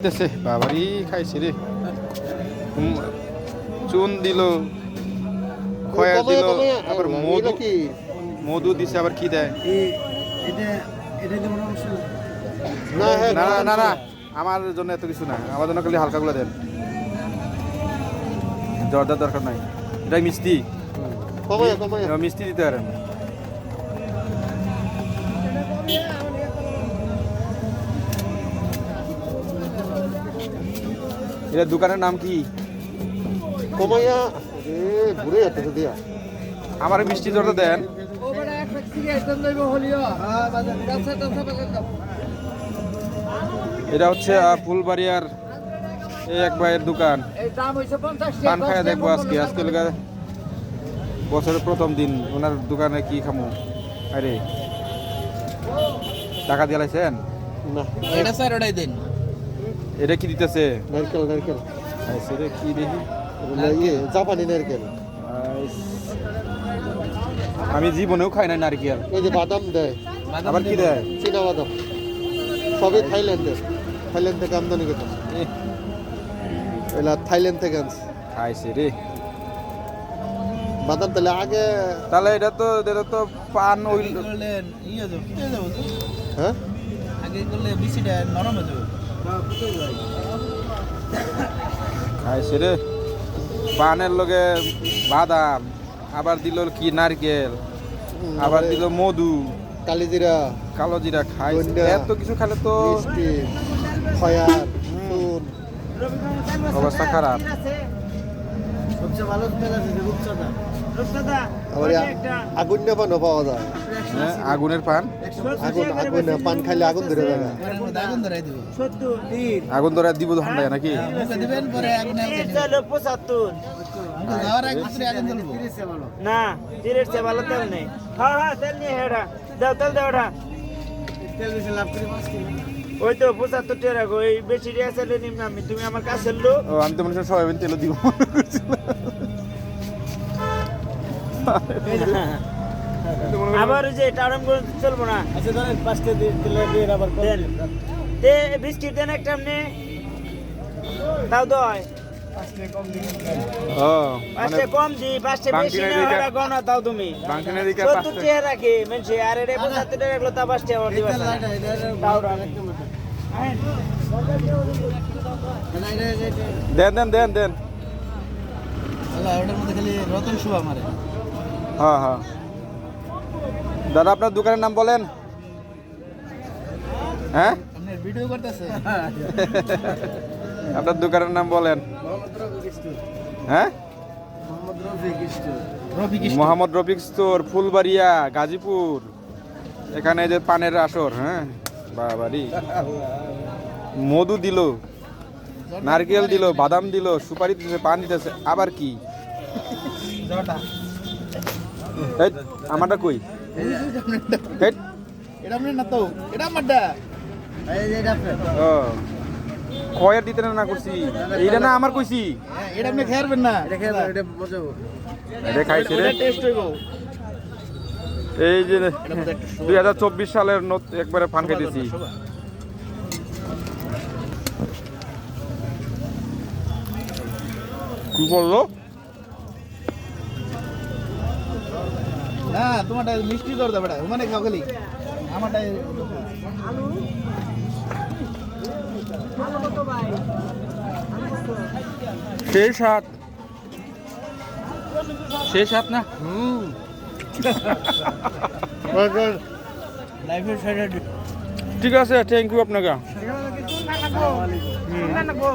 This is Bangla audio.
দিতেছে। বাবারই খাইছে রে। চুন দিল খয়া দিল আবার মধু মধু দিছে আবার কি দেয়? না হ্যাঁ না না না না আমার জন্য এত কিছু না। আমার জন্য খালি হালকা গুলো দেন। জর্দার দরকার নাই। এটা মিষ্টি। মিষ্টি দিতে পারেন। এটা দোকানের নাম কি? কমাইয়া ঘুরে যেতে দিয়া। আমার মিষ্টি জর্দা দেন। এটা হচ্ছে ফুলবাড়িয়ার এই এক ভাইয়ের দোকান। পান খায়া দেখব আজকে। আজকে লগা বছরের প্রথম দিন ওনার দোকানে কি খামু? আরে টাকা দিয়ে লাইছেন? না। এটা স্যার ওটাই দিন। এটা কি দিতেছে? নারকেল নারকেল। আইছে রে কি দেখি? ইয়ে জাপানি নারকেল। আমি জীবনেও খাই না নারকেল। এই যে বাদাম দেয়। আবার কি দেয়? চীনা বাদাম। সবই থাইল্যান্ডের। থাইল্যান্ড থেকে আমদানি করতে এলা থাইল্যান্ড থেকে আনছে। খাইছে রে। বাদাম তাহলে আগে তাহলে এটা তো এটা তো পান ওই ইয়ে হয়ে? হ্যাঁ? আগে করলে বেশিটা নরম হয়ে যাবে। খাইছে রে পানের লগে বাদাম আবার দিল কি নারকেল আবার দিল মধু কালিজিরা কালো জিরা গন্ডা। এত কিছু খেলে তো অবস্থা খারাপ। আগুন নেবানো পাওয়া যায়। আগুনের পান? আগুন আগুন পান খাইলে আগুন ধরে মধ্যে আগুন ধরাই দিব আগুন ধরে দিব নাকি? দিবেন পরে আগুন মুখে যাওয়ার আগে আগুন জ্বলবো না জিরের চেয়ে ভালো তেল নেই। হ্যাঁ হ্যাঁ তেল নিয়ে হেডা দাও তেল দাও ওটা। ওই তো পঁচাত্তর টাকা এই বেশি রিয়া চাইলে নিম না আমি। তুমি আমার কাছে লো ও আমি তো মনে হয় সবাই তেল দিব। মনে করছিলাম। আবার ওই যে টারম করে চলবো না। আচ্ছা ধরেন পাঁচটা দিলে দিয়ে আবার দেন। দে বিস্কিট দেন একটা আপনি। তাও দয় ও মানে তা রাখি। দেন দেন দেন দেন। আল্লাহ ওটার মধ্যে খালি রতন শুভা মারে হ্যাঁ হ্যাঁ। দাদা, আপনার দোকানের নাম বলেন। হ্যাঁ? আপনার দোকানের নাম বলেন। হ্যাঁ? মোহাম্মদ রফিক স্টোর, ফুলবাড়িয়া, গাজীপুর। এখানে যে পানের আসর হ্যাঁ? বাবারি। মধু দিল, নারকেল দিল, বাদাম দিল, সুপারি দিতেছে, পান দিতেছে। আবার কি? আমারটা কই? এটা আপনার না তো এটা আমারটা। ও। খয়ের দিতে না না করছি? এইটা না আমার কইছি? হ্যাঁ, এটা আপনি খেয়ারবেন না। এটা খাইছে রে। টেস্ট হইব। এই যে দুই হাজার চব্বিশ সালের নত- একবারে পান খাইতেছি। কি বলল? না তোমারটা মিষ্টি দর দাও বেটা মানে খাও খালি। আমারটা সেই সাত সেই সাত না? সাইডে ঠিক আছে থ্যাংক ইউ আপনাকে।